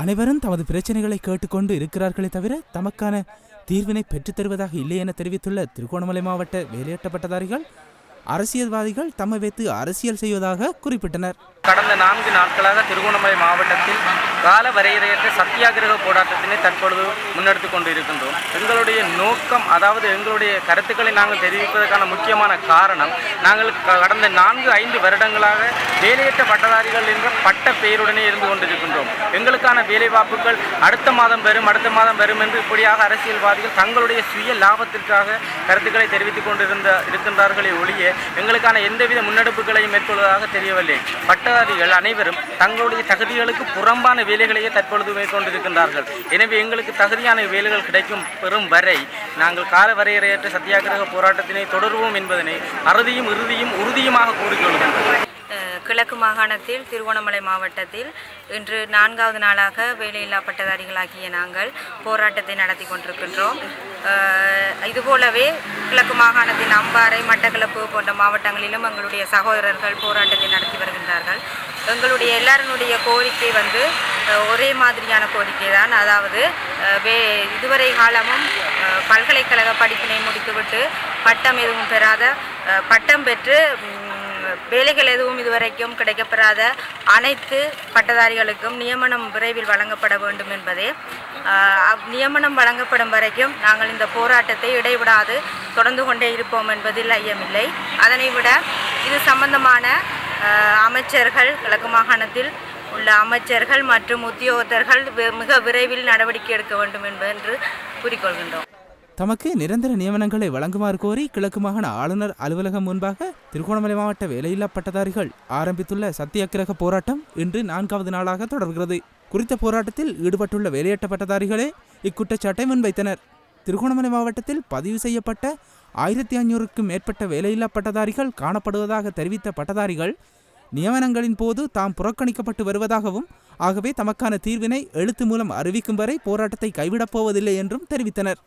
அனைவரும் தமது பிரச்சனைகளை கேட்டுக்கொண்டு இருக்கிறார்களே தவிர தமக்கான தீர்வினை பெற்றுத்தருவதாக இல்லை என தெரிவித்துள்ள திருகோணமலை மாவட்ட வேலையற்ற பட்டதாரிகள் அரசியல்வாதிகள் தம்மை வைத்து அரசியல் செய்வதாக குறிப்பிட்டனர். கடந்த நான்கு நாட்களாக திருகோணமலை மாவட்டத்தில் கால வரையறையற்ற சத்தியாகிரக போராட்டத்தினை தற்பொழுது முன்னெடுத்து கொண்டு இருக்கின்றோம் எங்களுடைய நோக்கம் அதாவது எங்களுடைய கருத்துக்களை நாங்கள் தெரிவிப்பதற்கான முக்கியமான காரணம் நாங்கள் க- கடந்த நான்கு ஐந்து வருடங்களாக வேலையற்ற பட்டதாரிகள் என்ற பட்ட பெயருடனே இருந்து கொண்டிருக்கின்றோம். எங்களுக்கான வேலைவாய்ப்புகள் அடுத்த மாதம் வரும் அடுத்த மாதம் வரும் என்று இப்படியாக அரசியல்வாதிகள் தங்களுடைய சுய லாபத்திற்காக கருத்துக்களை தெரிவித்துக் கொண்டிருந்த இருக்கின்றார்களே ஒழிய எங்களுக்கான எந்தவித முன்னெடுப்புகளையும் மேற்கொள்வதாக தெரியவில்லை. பட்ட பட்டதாரிகள் அனைவரும் தங்களுடைய தகுதிகளுக்கு புறம்பான வேலைகளையே தற்பொழுது மேற்கொண்டிருக்கின்றார்கள். எனவே எங்களுக்கு தகுதியான வேலைகள் கிடைக்கும் பெறும் வரை நாங்கள் கால வரையறையற்ற சத்தியாகிரக போராட்டத்தினை தொடருவோம் என்பதனை அறுதியும் இறுதியும் உறுதியுமாக கூறிக்கொள்கின்றனர் கிழக்கு மாகாணத்தில் திருகோணமலை மாவட்டத்தில் இன்று நான்காவது நாளாக வேலையில்லா பட்டதாரிகளாகிய நாங்கள் போராட்டத்தை நடத்தி கொண்டிருக்கின்றோம். இதுபோலவே கிழக்கு மாகாணத்தின் அம்பாறை மட்டக்களப்பு போன்ற மாவட்டங்களிலும் எங்களுடைய சகோதரர்கள் போராட்டத்தை நடத்தி எங்களுடைய எல்லாருடைய கோரிக்கை வந்து ஒரே மாதிரியான கோரிக்கை தான். அதாவது வே இதுவரை காலமும் பல்கலைக்கழக படிப்பினை முடித்துவிட்டு பட்டம் எதுவும் பெறாத பட்டம் பெற்று வேலைகள் எதுவும் இதுவரைக்கும் கிடைக்கப்பெறாத அனைத்து பட்டதாரிகளுக்கும் நியமனம் விரைவில் வழங்கப்பட வேண்டும் என்பதே. நியமனம் வழங்கப்படும் வரைக்கும் நாங்கள் இந்த போராட்டத்தை இடைவிடாது தொடர்ந்து கொண்டே இருப்போம் என்பதில் ஐயமில்லை. அதனை விட இது சம்பந்தமான அமைச்சர்கள் கிழக்கு மாகாணத்தில் உள்ள அமைச்சர்கள் மற்றும் உத்தியோகத்தர்கள் மிக விரைவில் நடவடிக்கை எடுக்க வேண்டும் என்று கூறிக்கொள்கின்றோம். தமக்கு நிரந்தர நியமனங்களை வழங்குமாறு கோரி கிழக்கு மாகாண ஆளுநர் அலுவலகம் முன்பாக திருகோணமலை மாவட்ட வேலையில்லா பட்டதாரிகள் ஆரம்பித்துள்ள சத்தியாகிரக போராட்டம் இன்று நான்காவது நாளாக தொடர்கிறது. குறித்த போராட்டத்தில் ஈடுபட்டுள்ள வேலையற்ற பட்டதாரிகளே இக்குற்றச்சாட்டை முன்வைத்தனர். திருகோணமலை மாவட்டத்தில் பதிவு செய்யப்பட்ட ஆயிரத்தி ஐநூறுக்கும் மேற்பட்ட வேலையில்லா பட்டதாரிகள் காணப்படுவதாக தெரிவித்த பட்டதாரிகள் நியமனங்களின் போது தாம் புறக்கணிக்கப்பட்டு வருவதாகவும் ஆகவே தமக்கான தீர்வினை எழுத்து மூலம் அறிவிக்கும் வரை போராட்டத்தை கைவிடப் போவதில்லை என்றும் தெரிவித்தனர்.